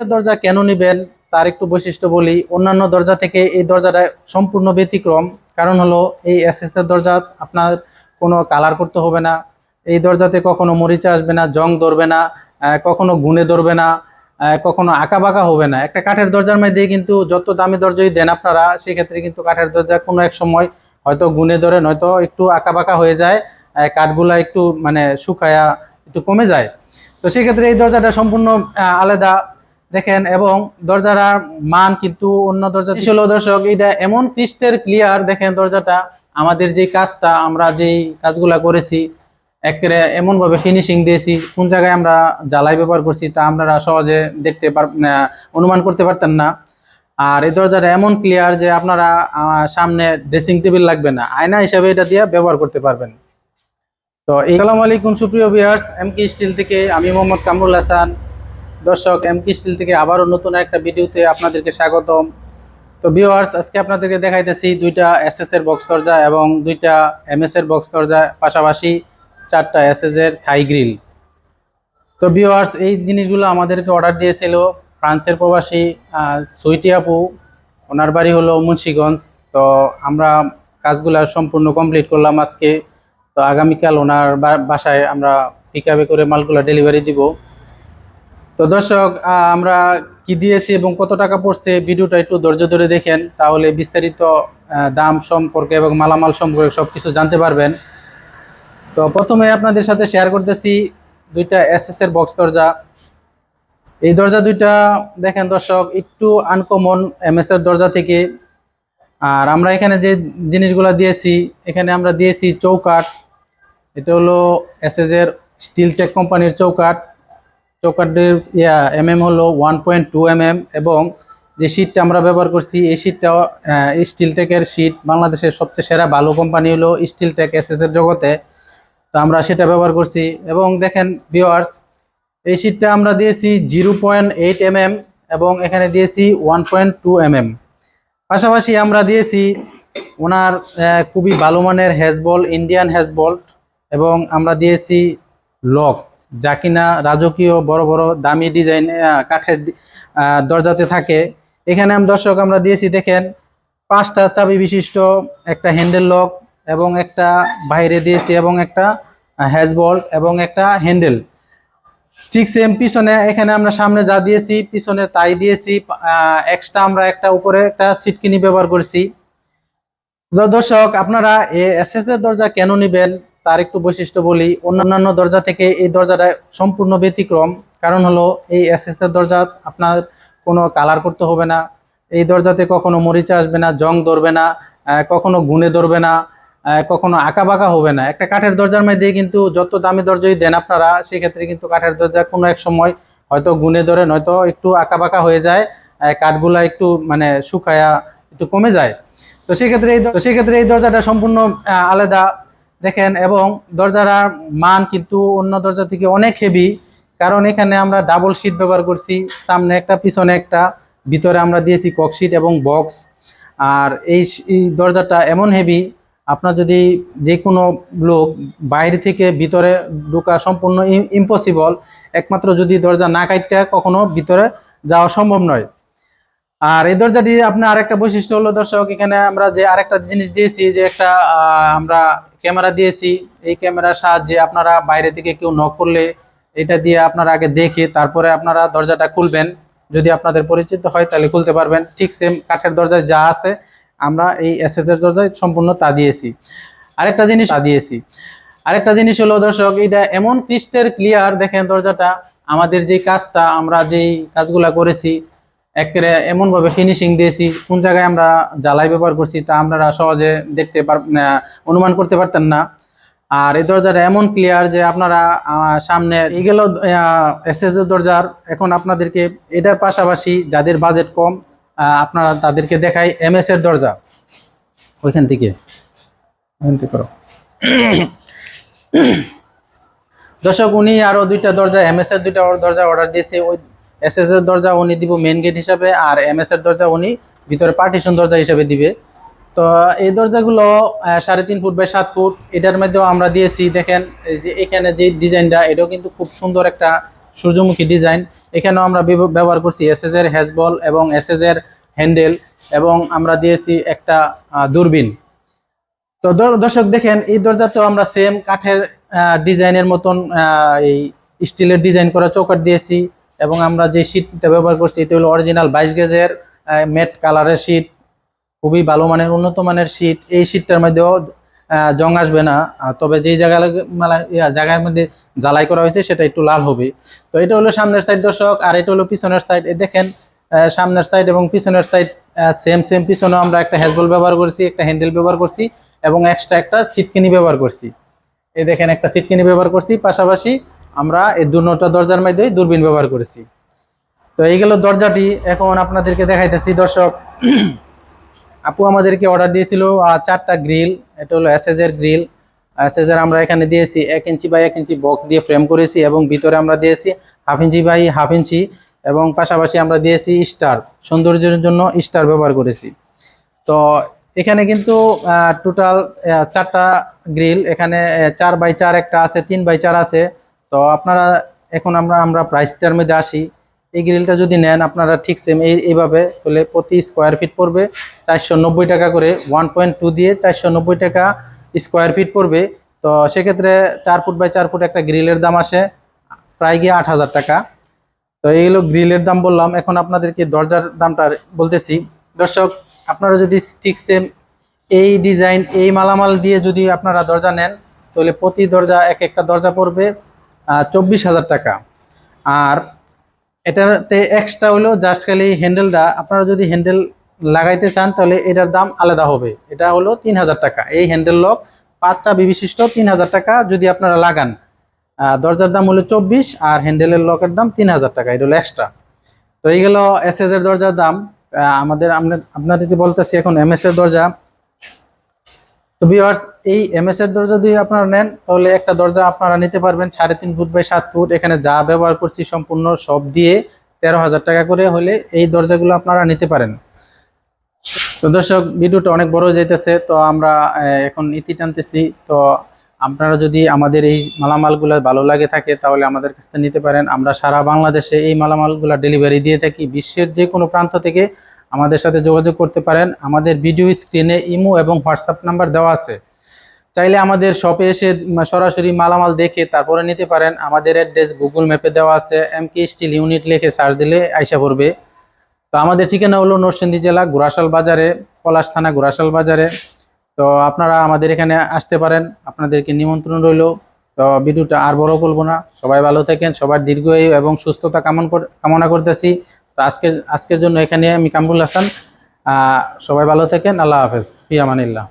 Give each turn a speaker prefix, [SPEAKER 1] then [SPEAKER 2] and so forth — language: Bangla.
[SPEAKER 1] দরজা কেন নেবেন তার একটু বৈশিষ্ট্য বলি। অন্যান্য দরজা থেকে এই দরজাটা সম্পূর্ণ ব্যতিক্রম। কারণ হলো, এই এসএস এর দরজা আপনার কোনো কালার করতে হবে না। এই দরজাতে কখনো মরিচা আসবে না, জং ধরবে না কখনো গুনে ধরবে না কখনো আঁকা বাঁকা হবে না। একটা কাঠের দরজার মধ্যে কিন্তু যত দামি দরজাই দেন আপনারা, সেক্ষেত্রে কিন্তু কাঠের দরজা কোনো এক সময় হয়তো গুনে ধরে, নয়তো একটু আঁকা বাঁকা হয়ে যায় কাঠগুলা একটু মানে শুকায়া একটু কমে যায়। তো সেক্ষেত্রে এই দরজাটা সম্পূর্ণ আলাদা দেখেন, এবং দরজার মান কিন্তু অন্য দরজা ছিল দর্শক এটা এমন ক্রিস্টের ক্লিয়ার দেখেন দরজাটা। আমাদের যে কাজটা, আমরা যেই কাজগুলা করেছি, একেবারে এমন ভাবে ফিনিশিং দিয়েছি, কোন জায়গায় আমরা জ্বালাই ব্যবহার করছি তা আপনারা সহজে দেখতে পার অনুমান করতে পারতেন না। আর এই দরজাটা এমন ক্লিয়ার যে আপনারা সামনে ড্রেসিং টেবিল লাগবে না, আয়না হিসাবে এটা দিয়ে ব্যবহার করতে পারবেন। তো আসসালামু আলাইকুম সুপ্রিয় ভিউয়ার্স এমকে স্টিল থেকে আমি মোহাম্মদ কামরুল হাসান। দর্শক এমকে স্টিল থেকে আবারও নতুন একটা ভিডিওতে আপনাদেরকে স্বাগতম। তো ভিউয়ার্স আজকে আপনাদেরকে দেখাইতেছি দুইটা এসএস এর বক্স দরজা এবং দুইটা এমএস এর বক্স দরজা, পাশাপাশি চারটা এসএস এর থাই গ্রিল তো ভিউয়ার্স এই জিনিসগুলো আমাদেরকে অর্ডার দিয়েছিল ফ্রান্সের প্রবাসী সুইটি আপু। ওনার বাড়ি হলো মুন্সিগঞ্জ। তো আমরা কাজগুলো সম্পূর্ণ কমপ্লিট করলাম আজকে। তো আগামীকাল ওনার বাসায় আমরা পিক করে মালগুলো ডেলিভারি দিব। তো দর্শক আমরা কি দিয়েছি এবং কত টাকা পড়ছে ভিডিওটা একটু ধৈর্য ধরে দেখেন, তাহলে বিস্তারিত দাম সম্পর্কে এবং মালামাল সম্পর্কে সব কিছু জানতে পারবেন। তো প্রথমে আপনাদের সাথে শেয়ার করতেছি দুইটা এসএস এর বক্স দরজা। এই দরজা দুইটা, দেখেন দর্শক, একটু আনকমন এমএস এর দরজা থেকে। আর আমরা এখানে যে জিনিসগুলো দিয়েছি, এখানে আমরা দিয়েছি চৌকাঠ। এটা হলো এসএস এর স্টিল টেক কোম্পানির চৌকাঠ। চৌকাঠের, ইয়া এম এম হলো one point two M M এবং যে শীটটা আমরা ব্যবহার করছি, এই শীটটাও স্টিল টেকের শীট বাংলাদেশের সবচেয়ে সেরা ভালো কোম্পানি হলো স্টিল টেক এসএস এর জগতে। তো আমরা সেটা ব্যবহার করছি এবং দেখেন ভিওয়ার্স এই শীটটা আমরা দিয়েছি zero point eight M M এবং এখানে দিয়েছি one point two M M পাশাপাশি আমরা দিয়েছি ওনার খুবই ভালো মানের হ্যাজবল ইন্ডিয়ান হ্যাজবল এবং আমরা দিয়েছি লক যা কিনা রাজকীয় বড় বড় দামি ডিজাইন কাঠের দরজাতে থাকে। এখানে আমি দর্শক আমরা দিয়েছি, দেখেন, পাঁচটা চাবি বিশিষ্ট, একটা হ্যান্ডেল লক এবং একটা বাইরে দিয়েছি এবং একটা হ্যাজবল এবং একটা হ্যান্ডেল ঠিক সেম পিছনে, এখানে আমরা সামনে যা দিয়েছি, পিছনে তাই দিয়েছি এক্সট্রা আমরা একটা উপরে একটা সিটকিনি ব্যবহার করছি। দর্শক, আপনারা এসএস এর দরজা কেন নেবেন? তার একটু বৈশিষ্ট্য বলি। অন্যান্য দরজা থেকে এই দরজাটা সম্পূর্ণ ব্যতিক্রম। কারণ হলো, এই এর দরজা আপনার কোনো কালার করতে হবে না। এই দরজাতে কখনো মরিচা আসবে না, জং ধরবে না কখনো গুনে ধরবে না কখনো বাঁকা হবে না। একটা কাঠের দরজার মধ্যে কিন্তু যত দামি দরজাই দেন আপনারা, সেক্ষেত্রে কিন্তু কাঠের দরজা কোনো এক সময় হয়তো গুনে ধরে, নয়তো একটু বাঁকা হয়ে যায় কাঠগুলা একটু মানে শুকায়া একটু কমে যায়। তো সেক্ষেত্রে এই সেক্ষেত্রে এই দরজাটা সম্পূর্ণ আলাদা দেখেন, এবং দরজার মান কিন্তু অন্য দরজা থেকে অনেক হেভি কারণ এখানে আমরা ডাবল শিট ব্যবহার করছি, সামনে একটা, পিছনে একটা, ভিতরে আমরা দিয়েছি ককশিট এবং বক্স আর এই দরজাটা এমন হেভি আপনার যদি যে কোনো লোক বাইরে থেকে ভিতরে ঢোকা সম্পূর্ণ ইম্পসিবল একমাত্র যদি দরজা না কাটতে কখনো ভিতরে যাওয়া সম্ভব নয়। আর এই দরজাটি আপনার আরেকটা বৈশিষ্ট্য হলো, দর্শক, এখানে আমরা যে আরেকটা জিনিস দিয়েছি, যে একটা আমরা ক্যামেরা দিয়েছি, এই ক্যামেরার সাহায্যে আপনারা বাইরে থেকে কেউ নক করলে এটা দিয়ে আপনারা আগে দেখে তারপরে আপনারা দরজাটা খুলবেন। যদি আপনাদের পরিচিত হয় তাহলে খুলতে পারবেন। ঠিক সেম কাঠের দরজায় যা আছে, আমরা এই এসএস এর দরজায় সম্পূর্ণ তা দিয়েছি। আরেকটা জিনিস তা দিয়েছি। আরেকটা জিনিস হলো দর্শক, এটা এমন ক্রিস্টের ক্লিয়ার দেখেন দরজাটা। আমাদের যে কাজটা, আমরা যেই কাজগুলা করেছি একেবারে এমনভাবে ফিনিশিং দিয়েছি, কোন জায়গায় আমরা জ্বালাই ব্যবহার করছি তা আপনারা সহজে দেখতে পার অনুমান করতে পারতেন না। আর এই দরজাটা এমন ক্লিয়ার যে আপনারা সামনে এই গেল দরজার, এখন আপনাদেরকে এটার পাশাপাশি যাদের বাজেট কম আপনারা তাদেরকে দেখাই এমএস এর দরজা। ওইখান থেকে করো। দর্শক, উনি আরও দুইটা দরজা এমএস এর দুইটা দরজা অর্ডার দিয়েছে, ওই এস এস এর দরজা উনি দিব মেন গেট হিসাবে আর এম এস এর দরজা উনি ভিতরে পার্টিশন দরজা হিসাবে দিবে। তো এই দরজাগুলো সাড়ে তিন ফুট বাই সাত ফুট, এটার মধ্যেও আমরা দিয়েছি, দেখেন যে এখানে যে ডিজাইনটা, এটাও কিন্তু খুব সুন্দর একটা সূর্যমুখী ডিজাইন। এখানেও আমরা ব্যবহার করছি এসএস এর হ্যাজবল এবং এসএস এর হ্যান্ডেল এবং আমরা দিয়েছি একটা দূরবীন। তো দর- দর্শক দেখেন, এই দরজা তো আমরা সেম কাঠের ডিজাইনের মতন এই স্টিলের ডিজাইন করা চৌকাট দিয়েছি। এবং আমরা যে শীটটা ব্যবহার করছি, এটা হলো অরিজিনাল বাইশ গেজের মেট কালারের শীট খুবই ভালো মানের, উন্নত মানের শীট এই শীটটার মধ্যেও জং আসবে না। তবে যেই জায়গা জায়গার মধ্যে জ্বালাই করা হয়েছে, সেটা একটু লাল হবে। তো এটা হলো সামনের সাইড দর্শক, আর এটা হলো পিছনের সাইড এ দেখেন সামনের সাইড এবং পিছনের সাইড সেম সেম পিছনেও আমরা একটা হ্যাজবল ব্যবহার করছি, একটা হ্যান্ডেল ব্যবহার করছি এবং এক্সট্রা একটা সিটকিনি ব্যবহার করছি। এই দেখেন, একটা সিটকিনি ব্যবহার করছি। পাশাপাশি আমরা এই দুটা দরজার মধ্যে দূরবীন ব্যবহার করেছি। তো এই গেল দরজাটি। এখন আপনাদেরকে দেখাইতেছি, দর্শক। আপু আমাদেরকে অর্ডার দিয়েছিল চারটা গ্রিল এটা হলো এর গ্রিল এর আমরা এখানে দিয়েছি এক ইঞ্চি বাই এক ইঞ্চি বক্স দিয়ে ফ্রেম করেছি এবং ভিতরে আমরা দিয়েছি half inch by half inch এবং পাশাপাশি আমরা দিয়েছি স্টার সৌন্দর্যের জন্য স্টার ব্যবহার করেছি। তো এখানে কিন্তু টোটাল চারটা গ্রিল এখানে চার বাই চার একটা আছে, তিন বাই চার আছে। তো আপনারা এখন আমরা আমরা প্রাইসটার মধ্যে আসি। এই গ্রিলটা যদি নেন, আপনারা ঠিক সেম এই, এইভাবে তাহলে প্রতি স্কোয়ার ফিট পড়বে চারশো নব্বই টাকা করে। ওয়ান দিয়ে চারশো নব্বই টাকা স্কোয়ার ফিট পড়বে। তো সেক্ষেত্রে চার ফুট বাই চার ফুট একটা গ্রিলের দাম আসে প্রায় গিয়ে আট হাজার টাকা। তো এইগুলো গ্রিলের দাম বললাম। এখন আপনাদেরকে দরজার দামটা বলতেছি। দর্শক, আপনারা যদি ঠিক সেম এই ডিজাইন এই মালামাল দিয়ে যদি আপনারা দরজা নেন, তাহলে প্রতি দরজা এক একটা দরজা পড়বে। চব্বিশ হাজার টাকা। আর এটাতে এক্সট্রা হলো জাস্ট খালি হ্যান্ডেলটা আপনারা যদি হ্যান্ডেল লাগাইতে চান, তাহলে এটার দাম আলাদা হবে। এটা হলো তিন হাজার টাকা। এই হ্যান্ডেল লক পাঁচ চাবি বিশিষ্ট তিন হাজার টাকা যদি আপনারা লাগান। দরজার দাম হলো চব্বিশ, আর হ্যান্ডেলের লকের দাম তিন হাজার টাকা। এটা হলো এক্সট্রা তো এই গেল এস এর দরজার দাম। আমাদের আপনাদেরকে বলতেছি এখন এম এর দরজা। তো ভিউয়ার্স এই এমএস এর দরজা যদি আপনারা নেন, তাহলে একটা দরজা আপনারা নিতে পারবেন সাড়ে তিন ফুট বাই সাত ফুট। এখানে যা ব্যবহার করছি সম্পূর্ণ সব দিয়ে তেরো হাজার টাকা করে হলে এই দরজাগুলো আপনারা নিতে পারেন। তো দর্শক, ভিডিওটা অনেক বড় যাইতেছে, তো আমরা এখন ইতি টানতেছি। তো আপনারা যদি আমাদের এই মালামালগুলো ভালো লাগে থাকে, তাহলে আমাদের কাছ থেকে নিতে পারেন। আমরা সারা বাংলাদেশে এই মালামালগুলো ডেলিভারি দিয়ে থাকি। বিশ্বের যে কোনো প্রান্ত থেকে আমাদের সাথে যোগাযোগ করতে পারেন। আমাদের ভিডিও স্ক্রিনে ইমো এবং হোয়াটসঅ্যাপ নাম্বার দেওয়া আছে। চাইলে আমাদের শপে এসে সরাসরি মালামাল দেখে তারপরে নিতে পারেন। আমাদের অ্যাড্রেস গুগল ম্যাপে দেওয়া আছে। এম কে স্টিল ইউনিট লিখে সার্চ দিলে আইসা পড়বে। তো আমাদের ঠিকানা হলো নরসিংদী জেলা গুরাশাল বাজারে, পলাশ থানা গুরাশাল বাজারে। তো আপনারা আমাদের এখানে আসতে পারেন। আপনাদেরকে নিমন্ত্রণ রইল। তো ভিডিওটা আর বড় করব না। সবাই ভালো থাকেন। সবার দীর্ঘায়ু এবং সুস্থতা কামন কামনা করতেছি। তো আজকে আজকের জন্য এখানে আমি কামরুল হাসান। সবাই ভালো থাকেন আল্লাহ হাফেজ। ফিয়ামানিল্লাহ